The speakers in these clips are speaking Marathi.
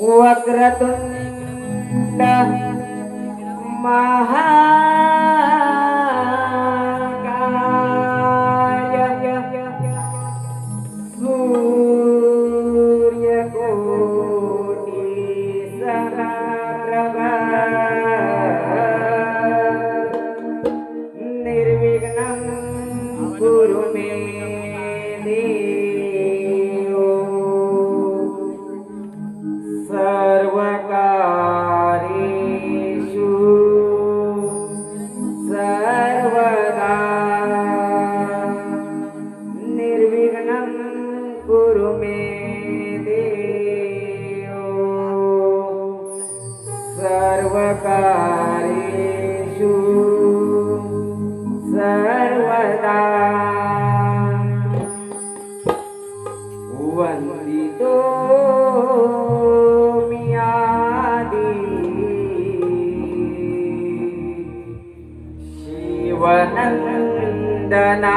Wakratun indah mahal सर्वकारेषु सर्वदा वन्दितो मियादि शिवनन्दना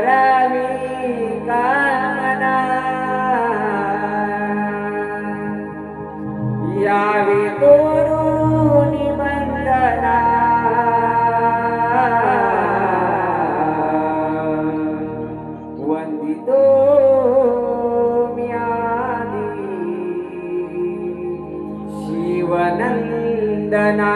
नन्दना